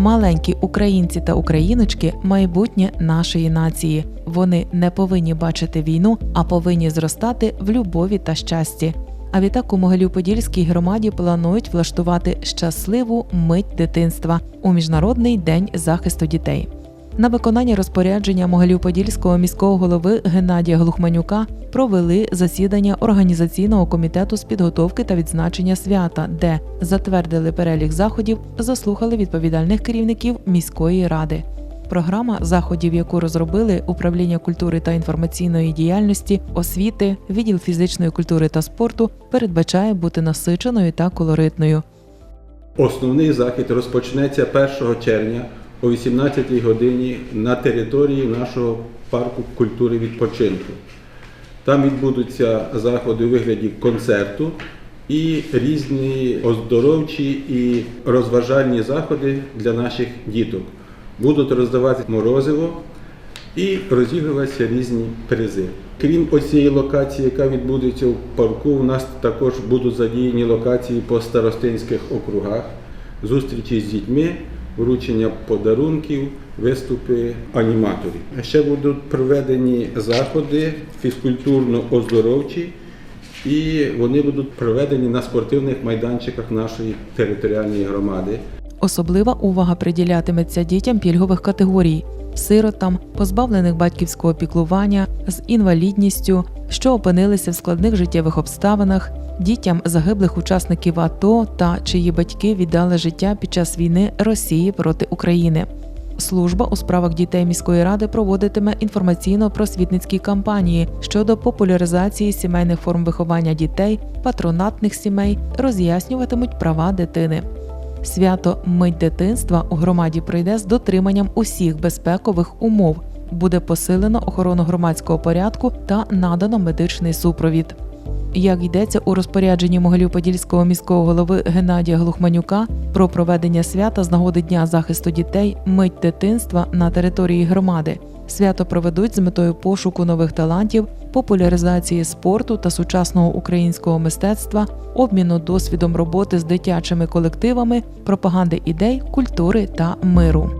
Маленькі українці та україночки майбутнє нашої нації. Вони не повинні бачити війну, а повинні зростати в любові та щасті. А відтак у Могилів-Подільській громаді планують влаштувати щасливу мить дитинства у міжнародний день захисту дітей. На виконання розпорядження Могилів-Подільського міського голови Геннадія Глухманюка провели засідання організаційного комітету з підготовки та відзначення свята, де затвердили перелік заходів, заслухали відповідальних керівників міської ради. Програма заходів, яку розробили управління культури та інформаційної діяльності, освіти, відділ фізичної культури та спорту, передбачає бути насиченою та колоритною. Основний захід розпочнеться 1 червня о 18 годині на території нашого парку культури відпочинку. Там відбудуться заходи у вигляді концерту і різні оздоровчі і розважальні заходи для наших діток. Будуть роздавати морозиво і розігруватися різні призи. Крім оцієї локації, яка відбудеться в парку, у нас також будуть задіяні локації по старостинських округах, зустрічі з дітьми, вручення подарунків, виступи аніматорів. Ще будуть проведені заходи фізкультурно-оздоровчі, і вони будуть проведені на спортивних майданчиках нашої територіальної громади. Особлива увага приділятиметься дітям пільгових категорій, сиротам, позбавлених батьківського піклування, з інвалідністю, що опинилися в складних життєвих обставинах, дітям загиблих учасників АТО та чиї батьки віддали життя під час війни Росії проти України. Служба у справах дітей міської ради проводитиме інформаційно-просвітницькі кампанії щодо популяризації сімейних форм виховання дітей, патронатних сімей, роз'яснюватимуть права дитини. Свято Мить дитинства у громаді пройде з дотриманням усіх безпекових умов. Буде посилено охорону громадського порядку та надано медичний супровід. Як йдеться у розпорядженні Могилів-Подільського міського голови Геннадія Глухманюка про проведення свята з нагоди Дня захисту дітей Мить дитинства на території громади. Свято проведуть з метою пошуку нових талантів, популяризації спорту та сучасного українського мистецтва, обміну досвідом роботи з дитячими колективами, пропаганди ідей, культури та миру.